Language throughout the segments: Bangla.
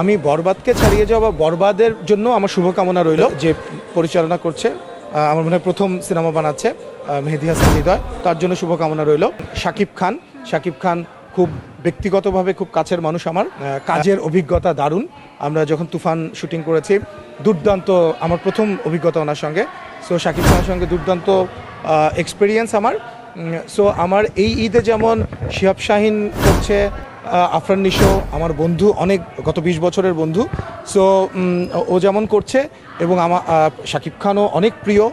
আমি বরবাদকে ছাড়িয়ে যাওয়া বা বরবাদের জন্য আমার শুভকামনা রইল যে পরিচালনা করছে আমার মনে হয় প্রথম সিনেমা বানাচ্ছে মেহেদি হাসান হৃদয়। তার জন্য শুভকামনা রইল। শাকিব খান শাকিব খান খুব ব্যক্তিগতভাবে খুব কাছের মানুষ আমার কাজের অভিজ্ঞতা দারুণ। আমরা যখন তুফান শুটিং করেছি, দুর্দান্ত আমার প্রথম অভিজ্ঞতা ওনার সঙ্গে। সো শাকিব খানের সঙ্গে দুর্দান্ত এক্সপিরিয়েন্স আমার। সো আমার এই ঈদে যেমন শিহাব শাহিন করছে আফরান নিশো আমার বন্ধু, অনেক গত বিশ বছরের বন্ধু। সো ও যেমন করছে এবং আমার শাকিব খানও অনেক প্রিয়,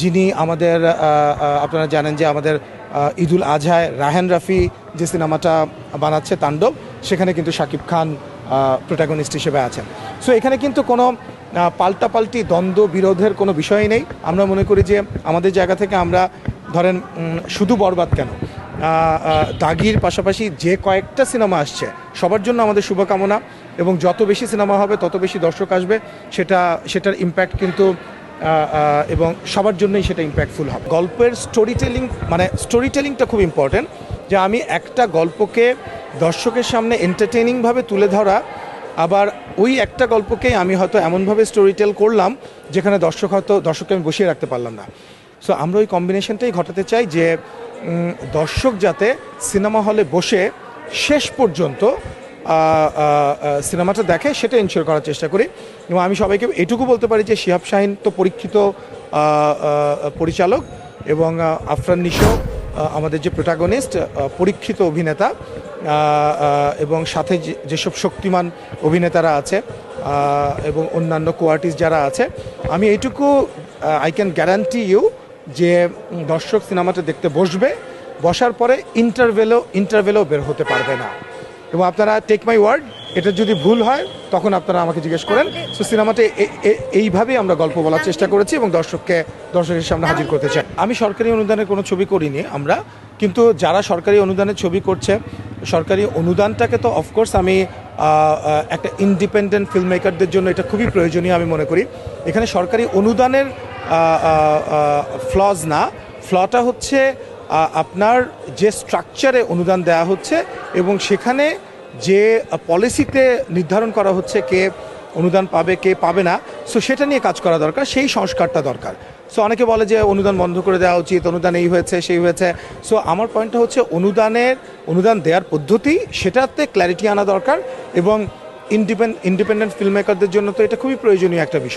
যিনি আমাদের আপনারা জানেন যে আমাদের ঈদুল আজহায় রাহেন রাফি যে সিনেমাটা বানাচ্ছে তাণ্ডব, সেখানে কিন্তু শাকিব খান প্রোটাগনিস্ট হিসেবে আছেন। সো এখানে কিন্তু কোনো পাল্টাপাল্টি দ্বন্দ্ব, বিরোধের কোনো বিষয় নেই। আমরা মনে করি যে আমাদের জায়গা থেকে আমরা, ধরেন শুধু বরবাদ কেন? দাগির পাশাপাশি যে কয়েকটা সিনেমা আসছে, সবার জন্য আমাদের শুভকামনা এবং যত বেশি সিনেমা হবে, তত বেশি দর্শক আসবে। সেটা, সেটার ইম্প্যাক্ট কিন্তু এবং সবার জন্যই সেটা ইম্প্যাক্টফুল হবে। গল্পের স্টোরি টেলিং মানে স্টোরি টেলিংটা খুব ইম্পর্ট্যান্ট যে আমি একটা গল্পকে দর্শকের সামনে এন্টারটেইনিংভাবে তুলে ধরা, আবার ওই একটা গল্পকেই আমি হয়তো এমনভাবে স্টোরি টেল করলাম, যেখানে দর্শক হয়তো, দর্শককে আমি বসিয়ে রাখতে পারলাম না। সো আমরা ওই কম্বিনেশনটাই ঘটাতে চাই যে দর্শক যাতে সিনেমা হলে বসে শেষ পর্যন্ত সিনেমাটা দেখে সেটা ইনশিওর করার চেষ্টা করি। এবং আমি সবাইকে এটুকু বলতে পারি যে, শিহাব শাহিন তো পরীক্ষিত পরিচালক এবং আফরান নিশো আমাদের যে প্রোটাগনিস্ট পরীক্ষিত অভিনেতা এবং সাথে যেসব শক্তিমান অভিনেতারা আছে এবং অন্যান্য কোয়ার্টিস যারা আছে, আমি এইটুকু আই ক্যান গ্যারান্টি ইউ যে দর্শক সিনেমাটা দেখতে বসবে, বসার পরে ইন্টারভেলও ইন্টারভেলও বের হতে পারবে না। এবং আপনারা টেক মাই ওয়ার্ড এটা যদি ভুল হয়, তখন আপনারা আমাকে জিজ্ঞেস করেন। সো সিনেমাতে এ- এ- এইভাবেই আমরা গল্প বলার চেষ্টা করেছি এবং দর্শককে, দর্শকের সামনে হাজির করতে চাই। আমি সরকারি অনুদানের কোনো ছবি করিনি আমরা, কিন্তু যারা সরকারি অনুদানের ছবি করছে, সরকারি অনুদানটাকে তো অফকোর্স আমি একটা ইন্ডিপেন্ডেন্ট ফিল্ম মেকারদের জন্য এটা খুবই প্রয়োজনীয় আমি মনে করি। এখানে সরকারি অনুদানের ফ্লজ না। ফ্লটা হচ্ছে আপনার যে স্ট্রাকচারে অনুদান দেওয়া হচ্ছে এবং সেখানে যে পলিসিতে নির্ধারণ করা হচ্ছে কে অনুদান পাবে, কে পাবে না সো সেটা নিয়ে কাজ করা দরকার, সেই সংস্কারটা দরকার। সো অনেকে বলে যে অনুদান বন্ধ করে দেওয়া উচিত, অনুদান এই হয়েছে, সেই হয়েছে। সো আমার পয়েন্টটা হচ্ছে অনুদানের, অনুদান দেওয়ার পদ্ধতি, সেটাতে ক্ল্যারিটি আনা দরকার এবং ইন্ডিপেন্ড ইন্ডিপেন্ডেন্ট ফিল্ম মেকারদের জন্য তো এটা খুবই প্রয়োজনীয় একটা বিষয়।